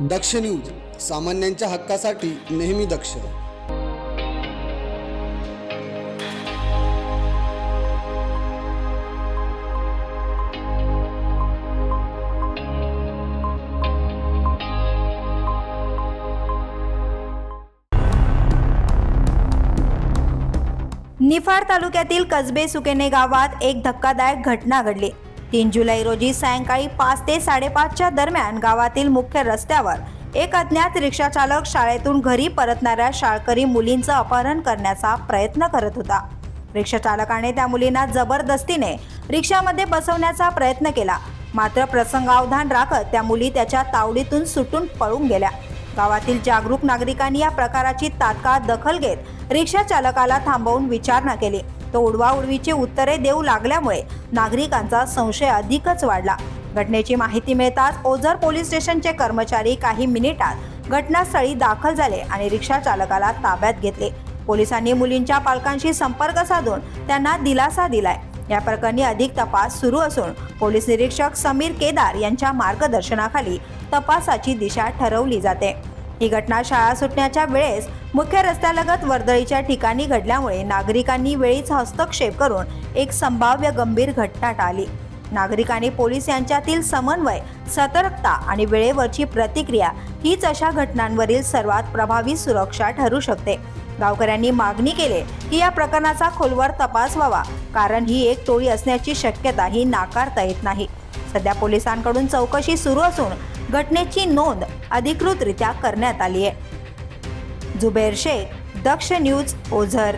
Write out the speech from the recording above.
दक्ष news सामान्यांच्या हक्कासाठी नेहमी दक्ष. निफाड तालुक्यातील कसबे सुकेने गावात एक धक्कादायक घटना घडली. तीन जुलै रोजी सायंकाळी पाच ते साडेपाचच्या दरम्यान गावातील मुख्य रस्त्यावर एक अज्ञात रिक्षाचालक शाळेतून घरी परतणाऱ्या शाळकरी मुलींचं अपहरण करण्याचा प्रयत्न करत होता. रिक्षाचालकाने त्या मुलींना जबरदस्तीने रिक्षामध्ये बसवण्याचा प्रयत्न केला. मात्र प्रसंगावधान राखत त्या मुली त्याच्या तावडीतून सुटून पळून गेल्या. गावातील जागरूक नागरिकांनी या प्रकाराची तात्काळ दखल घेत रिक्षा चालकाला थांबवून विचारणा केली. तो उडवाउडवीची उत्तरे देऊ लागल्यामुळे नागरिकांचा संशय अधिकच वाढला. घटनेची माहिती मिळताच ओझर पोलीस स्टेशनचे कर्मचारी काही मिनिटात घटनास्थळी दाखल झाले आणि रिक्षा चालकाला ताब्यात घेतले. पोलिसांनी मुलींच्या पालकांशी संपर्क साधून त्यांना दिलासा दिलाय. या प्रकरणी अधिक तपास सुरू असून पोलीस निरीक्षक समीर केदार यांच्या मार्गदर्शनाखाली तपासाची दिशा ठरवली जाते. ही घटना शाळा सुटण्याच्या वेळेस मुख्य रस्त्यालगत वर्दळीच्या ठिकाणी घडल्यामुळे नागरिकांनी वेळीच हस्तक्षेप करून एक संभाव्य गंभीर घटना टाळली. नागरिकांनी पोलीस यांच्यातील समन्वय सतर्कता आणि वेळेवरची प्रतिक्रिया हीच अशा घटनांवरील सर्वात प्रभावी सुरक्षा ठरू शकते. गावकऱ्यांनी मागणी केली की या प्रकरणाचा खोलवर तपास व्हावा कारण ही एक टोळी असण्याची शक्यता ही नाकारता येत नाही. सध्या पोलिसांकडून चौकशी सुरू असून घटनेची नोंद अधिकृतरित्या करण्यात आली आहे झुबेर शेख दक्ष न्यूज ओझर